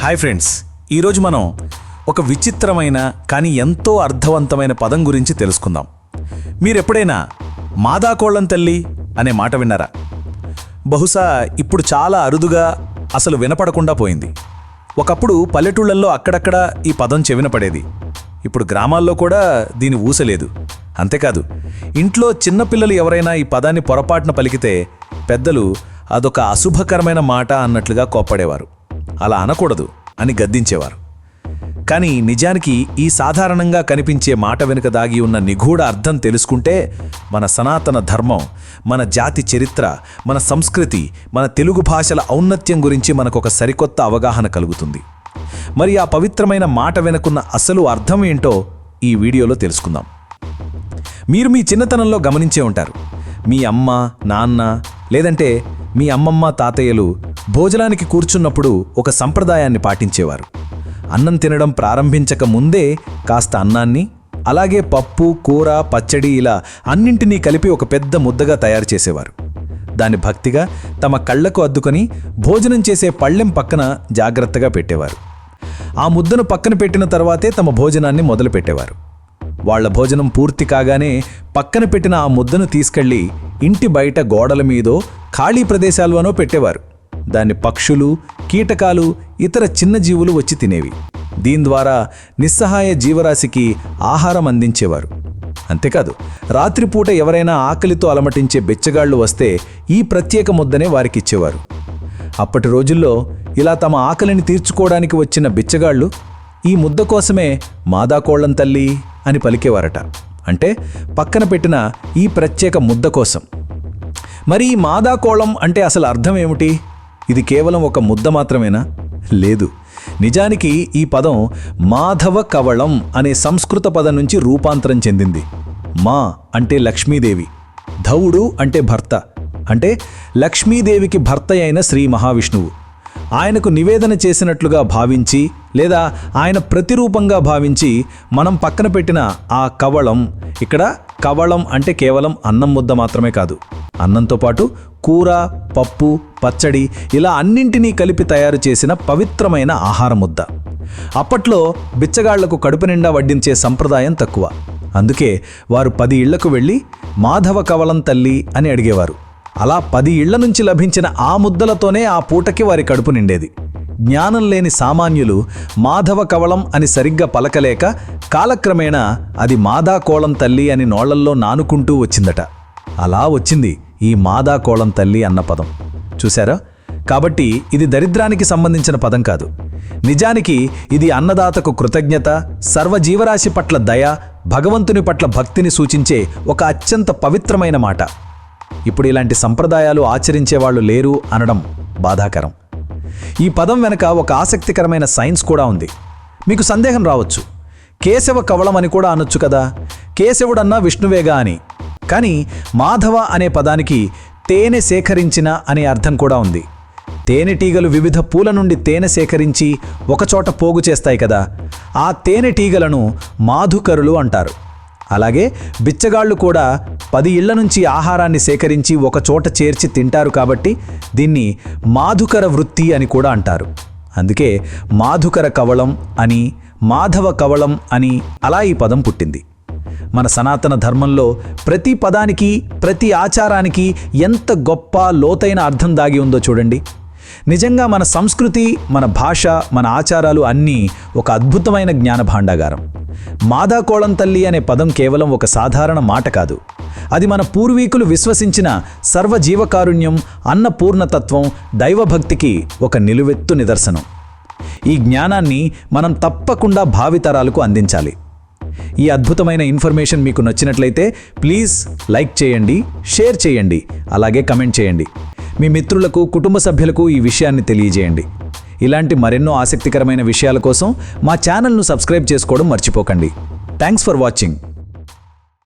Hi friends ఈరోజు మనం ఒక విచిత్రమైన కానీ ఎంతో అర్థవంతమైన పదం గురించి తెలుసుకుందాం. మీరెప్పుడైనా మాదాకోళ్ళం తల్లి అనే మాట విన్నారా? బహుశా ఇప్పుడు చాలా అరుదుగా అసలు వినపడకుండా పోయింది. ఒకప్పుడు పల్లెటూళ్ళల్లో అక్కడక్కడ ఈ పదం చెవిన పడేది. ఇప్పుడు గ్రామాల్లో కూడా దీని ఊసలేదు. అంతేకాదు ఇంట్లో చిన్నపిల్లలు ఎవరైనా ఈ పదాన్ని పొరపాటున పలికితే పెద్దలు అదొక అశుభకరమైన మాట అన్నట్లుగా కోప్పడేవారు. అలా అనకూడదు అని గద్దించేవారు. కానీ నిజానికి ఈ సాధారణంగా కనిపించే మాట వెనుక దాగి ఉన్న నిగూఢ అర్థం తెలుసుకుంటే మన సనాతన ధర్మం మన జాతి చరిత్ర మన సంస్కృతి మన తెలుగు భాషల ఔన్నత్యం గురించి మనకొక సరికొత్త అవగాహన కలుగుతుంది. మరి ఆ పవిత్రమైన మాట వెనుకున్న అసలు అర్థం ఏంటో ఈ వీడియోలో తెలుసుకుందాం. మీరు మీ చిన్నతనంలో గమనించే ఉంటారు. మీ అమ్మ నాన్న లేదంటే మీ అమ్మమ్మ తాతయ్యలు భోజనానికి కూర్చున్నప్పుడు ఒక సంప్రదాయాన్ని పాటించేవారు. అన్నం తినడం ప్రారంభించక ముందే కాస్త అన్నాన్ని అలాగే పప్పు కూర పచ్చడి ఇలా అన్నింటినీ కలిపి ఒక పెద్ద ముద్దగా తయారు చేసేవారు. దాన్ని భక్తిగా తమ కళ్ళకు అద్దుకొని భోజనం చేసే పళ్ళెం పక్కన జాగ్రత్తగా పెట్టేవారు. ఆ ముద్దను పక్కన పెట్టిన తర్వాతే తమ భోజనాన్ని మొదలుపెట్టేవారు వాళ్ళ భోజనం పూర్తి కాగానే పక్కన పెట్టిన ఆ ముద్దను తీసుకెళ్ళి ఇంటి బయట గోడల మీదో ఖాళీ ప్రదేశాల్లోనో పెట్టేవారు. దాన్ని పక్షులు కీటకాలు ఇతర చిన్న జీవులు వచ్చి తినేవి. దీని ద్వారా నిస్సహాయ జీవరాశికి ఆహారం అందించేవారు. అంతేకాదు రాత్రిపూట ఎవరైనా ఆకలితో అలమటించే బెచ్చగాళ్ళు వస్తే ఈ ప్రత్యేక ముద్దనే వారికిచ్చేవారు. అప్పటి రోజుల్లో ఇలా తమ ఆకలిని తీర్చుకోవడానికి వచ్చిన బిచ్చగాళ్ళు ఈ ముద్ద కోసమే మాదాకోళ్ళం తల్లి అని పలికేవారట. అంటే పక్కన పెట్టిన ఈ ప్రత్యేక ముద్ద కోసం. మరి ఈ మాదాకోళం అంటే అసలు అర్థం ఏమిటి? ఇది కేవలం ఒక ముద్ద మాత్రమేనా? లేదు. నిజానికి ఈ పదం మాధవ కవళం అనే సంస్కృత పదం నుంచి రూపాంతరం చెందింది. మా అంటే లక్ష్మీదేవి ధవుడు అంటే భర్త అంటే లక్ష్మీదేవికి భర్త అయిన శ్రీ మహావిష్ణువు. ఆయనకు నివేదన చేసినట్లుగా భావించి లేదా ఆయన ప్రతిరూపంగా భావించి మనం పక్కన పెట్టిన ఆ కవళం ఇక్కడ కవళం అంటే కేవలం అన్నం ముద్ద మాత్రమే కాదు. అన్నంతో పాటు కూర పప్పు పచ్చడి ఇలా అన్నింటినీ కలిపి తయారు చేసిన పవిత్రమైన ఆహార ముద్ద. అప్పట్లో బిచ్చగాళ్ళకు కడుపు నిండా వడ్డించే సంప్రదాయం తక్కువ. అందుకే వారు పది ఇళ్ళకు వెళ్ళి మాధవ కవలం తల్లి అని అడిగేవారు. అలా పది ఇళ్ళ నుంచి లభించిన ఆ ముద్దలతోనే ఆ పూటకి వారి కడుపు నిండేది. జ్ఞానం లేని సామాన్యులు మాధవ కవళం అని సరిగ్గా పలకలేక కాలక్రమేణా అది మాదా కోళం తల్లి అని నోళ్ళల్లో నానుకుంటూ వచ్చిందట. అలా వచ్చింది. ఈ మాదా కోళం తల్లి అన్న పదం. చూశారా? కాబట్టి ఇది దరిద్రానికి సంబంధించిన పదం కాదు. నిజానికి ఇది అన్నదాతకు కృతజ్ఞత సర్వజీవరాశి పట్ల దయ భగవంతుని పట్ల భక్తిని సూచించే ఒక అత్యంత పవిత్రమైన మాట. ఇప్పుడు ఇలాంటి సంప్రదాయాలు ఆచరించేవాళ్ళు లేరు అనడం బాధాకరం. ఈ పదం వెనక ఒక ఆసక్తికరమైన సైన్స్ కూడా ఉంది. మీకు సందేహం రావచ్చు. కేశవ కవళం అని కూడా అనొచ్చు కదా? కేశవుడన్నా విష్ణువేగా అని. కానీ మాధవ అనే పదానికి తేనె సేకరించిన అనే అర్థం కూడా ఉంది. తేనెటీగలు వివిధ పూల నుండి తేనె సేకరించి ఒకచోట పోగు చేస్తాయి కదా. ఆ తేనెటీగలను మాధుకరులు అంటారు. అలాగే బిచ్చగాళ్ళు కూడా పది ఇళ్ళ నుంచి ఆహారాన్ని సేకరించి ఒకచోట చేర్చి తింటారు కాబట్టి దీన్ని మాధుకర వృత్తి అని కూడా అంటారు. అందుకే మాధుకర కవళం అని మాధవ కవళం అని అలా ఈ పదం పుట్టింది. మన సనాతన ధర్మంలో ప్రతి పదానికి ప్రతి ఆచారానికి ఎంత గొప్ప లోతైన అర్థం దాగి ఉందో చూడండి. నిజంగా మన సంస్కృతి మన భాష మన ఆచారాలు అన్నీ ఒక అద్భుతమైన జ్ఞాన భాండాగారం. మాదాకోళం తల్లి అనే పదం కేవలం ఒక సాధారణ మాట కాదు. అది మన పూర్వీకులు విశ్వసించిన సర్వజీవకారుణ్యం అన్నపూర్ణతత్వం దైవభక్తికి ఒక నిలువెత్తు నిదర్శనం. ఈ జ్ఞానాన్ని మనం తప్పకుండా భావితరాలకు అందించాలి. ఈ అద్భుతమైన ఇన్ఫర్మేషన్ మీకు నచ్చినట్లయితే ప్లీజ్ లైక్ చేయండి షేర్ చేయండి అలాగే కమెంట్ చేయండి. మీ మిత్రులకు కుటుంబ సభ్యులకు ఈ విషయాన్ని తెలియజేయండి. ఇలాంటి మరెన్నో ఆసక్తికరమైన విషయాల కోసం మా ఛానల్ను సబ్స్క్రైబ్ చేసుకోవడం మర్చిపోకండి. Thanks for watching